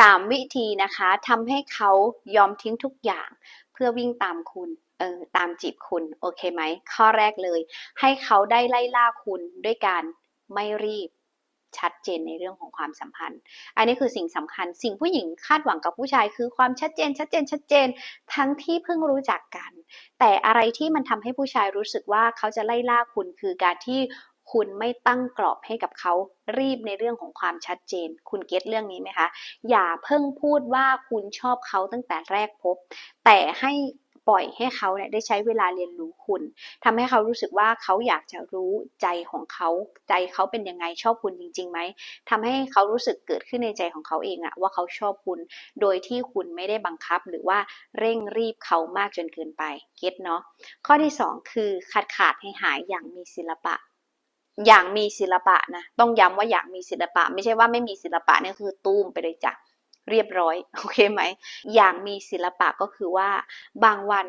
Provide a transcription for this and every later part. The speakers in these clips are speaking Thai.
3 วิธีนะคะทำให้เขายอมทิ้งทุกอย่าง เพื่อวิ่งตามคุณเออตามจีบคุณโอเคไหมข้อแรกเลย ให้เขาได้ไล่ล่าคุณด้วยการไม่รีบชัดเจนในเรื่องของความสัมพันธ์ อันนี้คือสิ่งสำคัญ สิ่งผู้หญิงคาดหวังกับผู้ชายคือความชัดเจน ชัดเจน ชัดเจน ทั้งที่เพิ่งรู้จักกัน แต่อะไรที่มันทำให้ผู้ชายรู้สึกว่าเขาจะไล่ล่าคุณคือการที่ คุณไม่ตั้งกรอบให้กับเขารีบในเรื่องของความชัดเจน คุณเก็ตเรื่องนี้ไหมคะ อย่าเพิ่งพูดว่าคุณชอบเขาตั้งแต่แรกพบ แต่ให้ปล่อยให้เขาเนี่ยได้ใช้เวลาเรียนรู้คุณทำให้เขารู้สึกว่าเขาอยากจะรู้ใจของเขา ใจเขาเป็นยังไงชอบคุณจริงๆไหมทำให้เขารู้สึกเกิดขึ้นในใจของเขาเองอะว่าเขาชอบคุณ โดยที่คุณไม่ได้บังคับหรือว่าเร่งรีบเขามากจนเกินไปเก็ตเนาะข้อที่สองคือขาดขาดให้หายอย่างมีศิลปะ อย่างมีศิลปะนะ ต้องย้ำว่าอย่างมีศิลปะ ไม่ใช่ว่าไม่มีศิลปะนี่คือตุ้มไปเลยจ้ะเรียบร้อยโอเคไหม อย่างมีศิลปะก็คือว่า บางวัน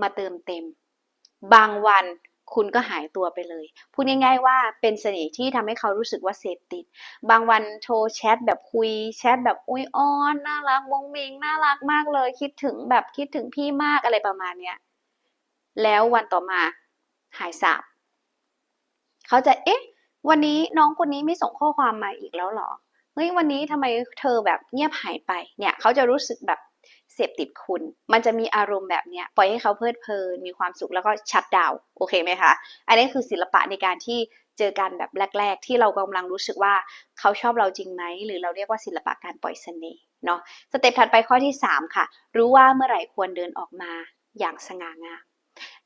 มาเติมเต็ม บางวันคุณก็หายตัวไปเลย พูดง่ายๆว่าเป็นเสน่ห์ที่ทำให้เขารู้สึกว่าเสพติด บางวันโทรแชทแบบคุยแชทแบบอุ้ยอ้อนน่ารักมงมิงน่ารักมากเลย คิดถึงแบบคิดถึงพี่มากอะไรประมาณเนี้ยแล้ววันต่อมาหายสาบ เขาจะเอ๊ะ วันนี้น้องคนนี้ไม่ส่งข้อความมาอีกแล้วหรอเฮ้ยวันนี้ทำไมเธอแบบเงียบหายไปเนี่ยเขาจะรู้สึกแบบเสพติดคุณ มันจะมีอารมณ์แบบเนี้ยปล่อยให้เขาเพลิดเพลินมีความสุขแล้วก็ชัดดาวโอเคไหมคะอันนี้คือศิลปะในการที่เจอกันแบบแรก ๆ ที่เรากำลังรู้สึกว่าเขาชอบเราจริงไหมหรือเราเรียกว่าศิลปะการปล่อยเสน่ห์เนาะสเต็ปถัดไปข้อที่ 3 ค่ะ รู้ว่าเมื่อไหร่ควรเดินออกมาอย่างสง่างาม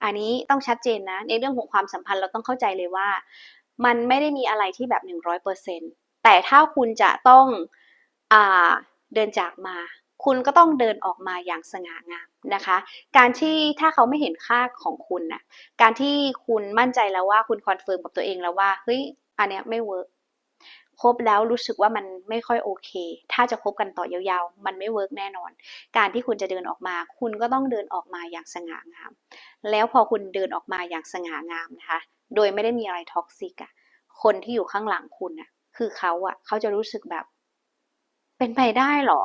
อันนี้ต้องชัดเจนนะ ในเรื่องของความสัมพันธ์เราต้องเข้าใจเลยว่า มันไม่ได้มีอะไรที่แบบ100%แต่ถ้าคุณจะต้องอเดินจากมา คุณก็ต้องเดินออกมาอย่างสง่างามนะคะ การที่ถ้าเขาไม่เห็นค่าของคุณน่ะการที่คุณมั่นใจแล้วว่าคุณคอนเฟิร์มกับตัวเองแล้วว่าเฮ้ยอันเนี้ยไม่เวิร์ก คบแล้วรู้สึกว่ามันไม่ค่อยโอเค ถ้าจะคบกันต่อยาวๆ มันไม่เวิร์กแน่นอน การที่คุณจะเดินออกมา คุณก็ต้องเดินออกมาอย่างสง่างาม แล้วพอคุณเดินออกมาอย่างสง่างามนะคะ โดยไม่ได้มีอะไรท็อกซิกอะคนที่อยู่ข้างหลังคุณอะคือเขาอะเขาจะรู้สึกแบบ เป็นไปได้หรอ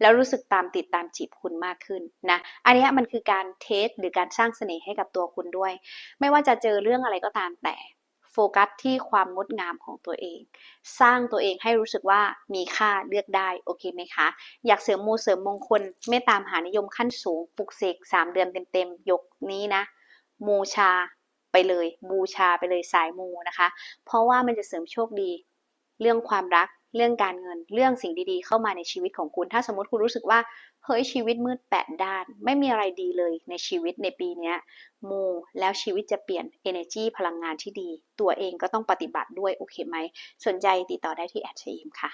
แล้วรู้สึกตามติดตามจีบคุณมากขึ้นนะ อันนี้มันคือการเทสหรือการสร้างเสน่ห์ให้กับตัวคุณด้วย ไม่ว่าจะเจอเรื่องอะไรก็ตามแต่ โฟกัสที่ความงดงามของตัวเอง สร้างตัวเองให้รู้สึกว่ามีค่าเลือกได้โอเคไหมคะ อยากเสริมมูเสริมมงคลไม่ตามหานิยมขั้นสูงปลุกเสกสามเดือนเต็มๆ ยกนี้นะ มูชาไปเลย บูชาไปเลยสายมูนะคะ เพราะว่ามันจะเสริมโชคดี เรื่องความรัก เรื่องการเงินเรื่องสิ่งดีๆ เข้ามาในชีวิตของคุณ ถ้าสมมติคุณรู้สึกว่าเฮ้ยชีวิตมืดแปดด้าน ไม่มีอะไรดีเลยในชีวิตในปีนี้มูแล้วชีวิตจะเปลี่ยน energy พลังงานที่ดี ตัวเองก็ต้องปฏิบัติด้วยโอเคไหมสนใจติดต่อได้ที่แอดชยิมค่ะ